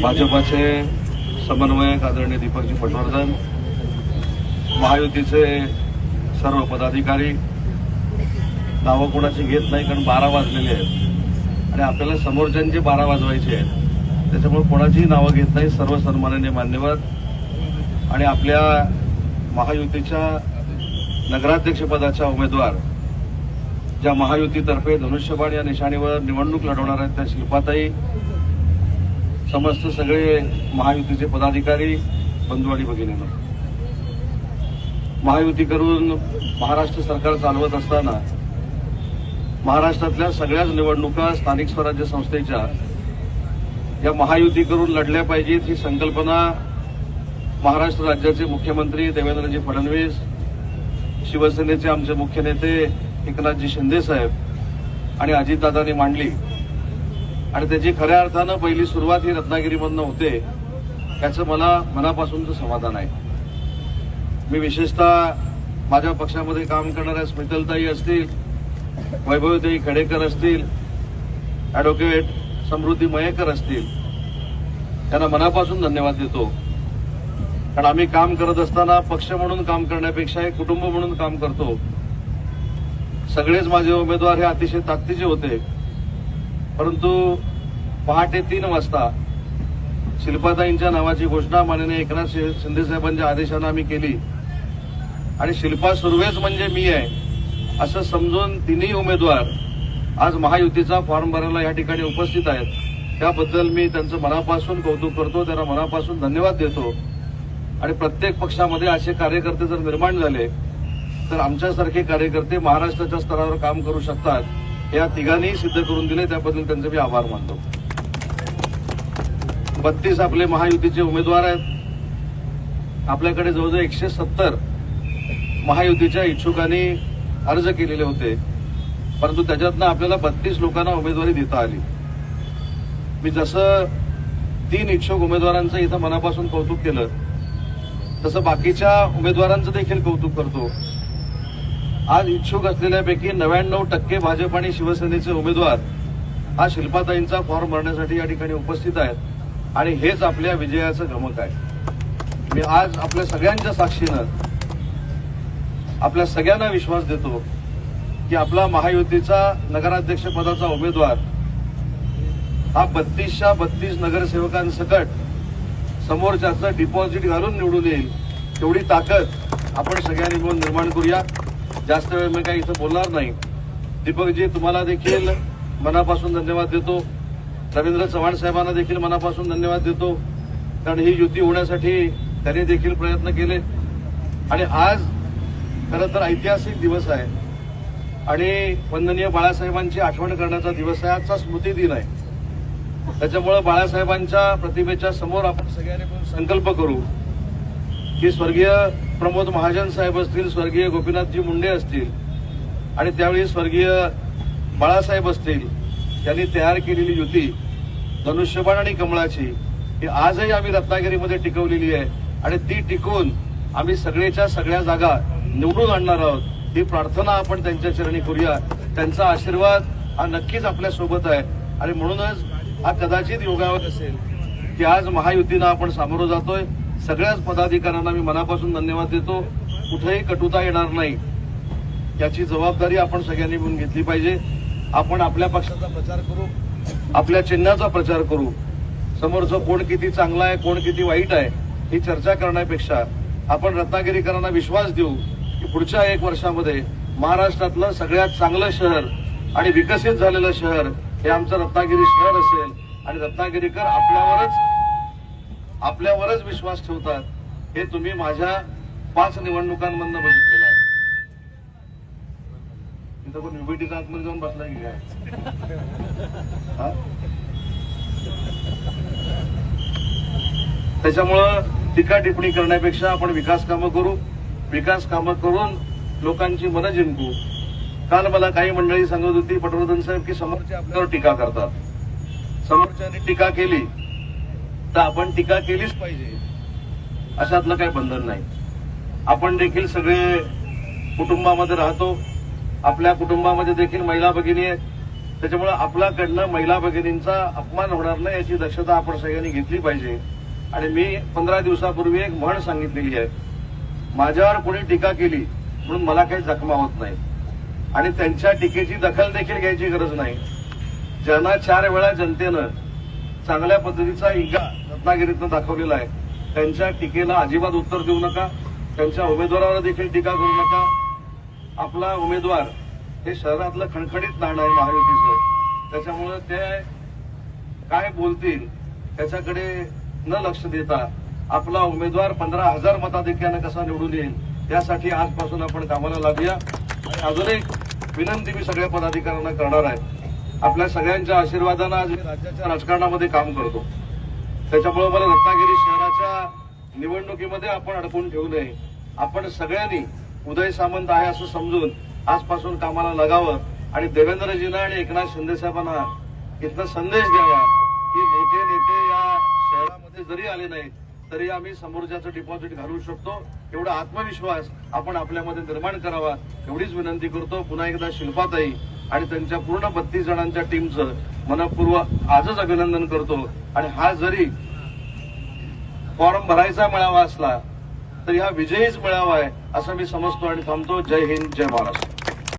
भाजपाचे समन्वयक आदरणीय दीपकजी पटवर्धन महायुतीचे सर्व पदाधिकारी. नावं कोणाची घेत नाही कारण बारा वाजलेले आहेत. आणि आपल्याला समोरच्यांचे बारा वाजवायचे आहेत त्याच्यामुळे कोणाचीही नावं घेत नाही सर्व सन्मानाने मान्यवर. आणि आपल्या महायुतीच्या नगराध्यक्षपदाच्या उमेदवार ज्या महायुतीतर्फे धनुष्यबाण या निशाणीवर निवडणूक लढवणार आहेत त्या शिल्पाताई समस्त सगळे महायुतीचे पदाधिकारी बंधू आणि भगिनीनं. महायुती करून महाराष्ट्र सरकार चालवत असताना महाराष्ट्रातल्या सगळ्याच निवडणुका स्थानिक स्वराज्य संस्थेच्या या महायुती करून लढल्या पाहिजेत ही संकल्पना महाराष्ट्र राज्याचे मुख्यमंत्री देवेंद्रजी फडणवीस शिवसेनेचे आमचे मुख्य नेते एकनाथजी शिंदे साहेब आणि अजितदादांनी मांडली. आणि त्याची खऱ्या अर्थानं पहिली सुरुवात ही रत्नागिरीमधनं होते त्याचं मला मनापासूनचं समाधान आहे. मी विशेषतः माझ्या पक्षामध्ये काम करणाऱ्या स्मितलताई असतील वैभवताई खडेकर असतील ॲडव्होकेट समृद्धी मयेकर असतील त्यांना मनापासून धन्यवाद देतो. कारण आम्ही काम करत असताना पक्ष म्हणून काम करण्यापेक्षा एक कुटुंब म्हणून काम करतो. सगळेच माझे उमेदवार हे अतिशय ताकदीचे होते. परंतु पहाटे तीन वाजता शिल्पाताईंच्या नावाची घोषणा माननीय एकनाथ शि- शिंदे साहेबांच्या आदेशानं आम्ही केली. आणि शिल्पा सुर्वेच म्हणजे मी आहे असं समजून तिन्ही उमेदवार आज महायुतीचा फॉर्म भरायला या ठिकाणी उपस्थित आहेत. त्याबद्दल मी त्यांचं मनापासून कौतुक करतो त्यांना मनापासून धन्यवाद देतो. आणि प्रत्येक पक्षामध्ये असे कार्यकर्ते जर निर्माण झाले तर आमच्यासारखे कार्यकर्ते महाराष्ट्राच्या स्तरावर काम करू शकतात. या तिघांनीही सिद्ध करून दिले त्याबद्दल त्यांचे मी आभार मानतो. बत्तीस आपले महायुतीचे उमेदवार आहेत. आपल्याकडे जवळजवळ एकशे सत्तर महायुतीच्या इच्छुकांनी अर्ज केलेले होते. परंतु त्याच्यातनं आपल्याला बत्तीस लोकांना उमेदवारी देता आली. मी जसं तीन इच्छुक उमेदवारांचं इथं मनापासून कौतुक केलं तसं बाकीच्या उमेदवारांचं देखील कौतुक करतो. आज इच्छुक असलेल्यापैकी नव्याण्णव टक्के भाजप आणि शिवसेनेचे उमेदवार हा शिल्पाताईंचा फॉर्म भरण्यासाठी या ठिकाणी उपस्थित आहेत. आणि हेच आपल्या विजयाचं गमक आहे. मी आज आपल्या सगळ्यांच्या साक्षीनं आपल्या सगळ्यांना विश्वास देतो की आपला महायुतीचा नगराध्यक्ष पदाचा उमेदवार हा बत्तीसच्या बत्तीस नगरसेवकांसकट समोरच्याचं डिपॉझिट घालून निवडून येईल तेवढी ताकद आपण सगळ्यांनी मिळून निर्माण करूया. जास्त वेळ मी काही इथं बोलणार नाही. दीपकजी तुम्हाला देखील मनापासून धन्यवाद देतो. रवींद्र चव्हाण साहेबांना देखील मनापासून धन्यवाद देतो. कारण ही युती होण्यासाठी त्यांनी देखील प्रयत्न केले. आणि आज खरं तर ऐतिहासिक दिवस आहे. आणि वंदनीय बाळासाहेबांची आठवण करण्याचा दिवस आहे. आजचा स्मृती दिन आहे. त्याच्यामुळं बाळासाहेबांच्या प्रतिमेच्या समोर आपण सगळ्यांनी संकल्प करू. की स्वर्गीय प्रमोद महाजन साहेब असतील स्वर्गीय गोपीनाथजी मुंडे असतील आणि त्यावेळी स्वर्गीय बाळासाहेब असतील त्यांनी तयार केलेली युती धनुष्यबाण आणि कमळाची ही आजही आम्ही रत्नागिरीमध्ये टिकवलेली आहे. आणि ती टिकून आम्ही सगळेच्या सगळ्या जागा निवडून आणणार आहोत. ही प्रार्थना आपण त्यांच्या चरणी करूया. त्यांचा आशीर्वाद हा नक्कीच आपल्यासोबत आहे. आणि म्हणूनच हा कदाचित योगावर असेल की आज महायुतीनं आपण सामोरं जातोय. सगळ्याच पदाधिकाऱ्यांना मी मनापासून धन्यवाद देतो. कुठेही कटुता येणार नाही. याची जबाबदारी आपण सगळ्यांनी मिळून घेतली पाहिजे. आपण आपल्या पक्षाचा प्रचार करू आपल्या चिन्हाचा प्रचार करू. समोरचं कोण किती चांगला आहे कोण किती वाईट आहे ही चर्चा करण्यापेक्षा आपण रत्नागिरीकरांना विश्वास देऊ की पुढच्या एक वर्षामध्ये महाराष्ट्रातलं सगळ्यात चांगलं शहर आणि विकसित झालेलं शहर हे आमचं रत्नागिरी शहर असेल. आणि रत्नागिरीकर आपल्यावरच आपल्यावरच विश्वास ठेवतात. हे तुम्ही माझ्या पाच निवडणुकांमधनं बघितलेलं आहे. इथं कोण युबीटीच्या आतमध्ये जाऊन बसला की काय? त्याच्यामुळं टीका टिप्पणी करण्यापेक्षा आपण विकास कामं करू. विकास कामं करून लोकांची मनं जिंकू. काल मला काही मंडळी सांगत होती पटवर्धन साहेब की समोरचे आपल्यावर टीका करतात. समोरच्याने टीका केली. तर आपण टीका केलीच पाहिजे. अशातलं काही बंधन नाही. आपण देखील सगळे कुटुंबामध्ये राहतो. आपल्या कुटुंबामध्ये देखील महिला भगिनी आहेत. त्याच्यामुळे आपल्याकडनं महिला भगिनींचा अपमान होणार नाही याची दक्षता आपण सगळ्यांनी घेतली पाहिजे. आणि मी पंधरा दिवसापूर्वी एक म्हण सांगितलेली आहे. माझ्यावर कोणी टीका केली म्हणून मला काही जखमा होत नाही. आणि त्यांच्या टीकेची दखल देखील घ्यायची गरज नाही. ज्यांना चार वेळा जनतेनं चांगल्या पद्धतीचा इगा रत्नागिरीतनं दाखवलेला आहे. त्यांच्या टीकेला अजिबात उत्तर देऊ नका. त्यांच्या उमेदवारावर देखील टीका करू नका. आपला उमेदवार हे शहरातलं खणखणीत नाणं आहे महायुतीचं. त्याच्यामुळे ते काय बोलतील त्याच्याकडे न लक्ष देता आपला उमेदवार पंधरा हजार मताधिक्यानं कसा निवडून येईल यासाठी आजपासून आपण कामाला लागूया. आणि अजून एक विनंती मी सगळ्या पदाधिकाऱ्यांना करणार आहे. आपल्या सगळ्यांच्या आशीर्वादानं आज मी राज्याच्या राजकारणामध्ये काम करतो. त्याच्यामुळे मला रत्नागिरी शहराच्या निवडणुकीमध्ये आपण अडकून ठेवू नये. आपण सगळ्यांनी उदय सामंत आहे असं समजून आजपासून कामाला लगावं आणि देवेंद्रजींना आणि एकनाथ शिंदे साहेबांना इथला संदेश द्यावा की मोठे नेते या शहरामध्ये जरी आले नाहीत तरी आम्ही समोरच्याचं डिपॉझिट घालू शकतो. एवढा आत्मविश्वास आपण आपल्यामध्ये निर्माण करावा एवढीच विनंती करतो. पुन्हा एकदा शिल्पाताई आणि त्यांच्या पूर्ण बत्तीस जणांच्या टीमचं मनपूर्व आजच अभिनंदन करतो. आणि हा जरी फॉर्म भरायचा मिळावा असला तर हा विजयीच मिळावा आहे असं मी समजतो आणि थांबतो. जय हिंद जय महाराष्ट्र.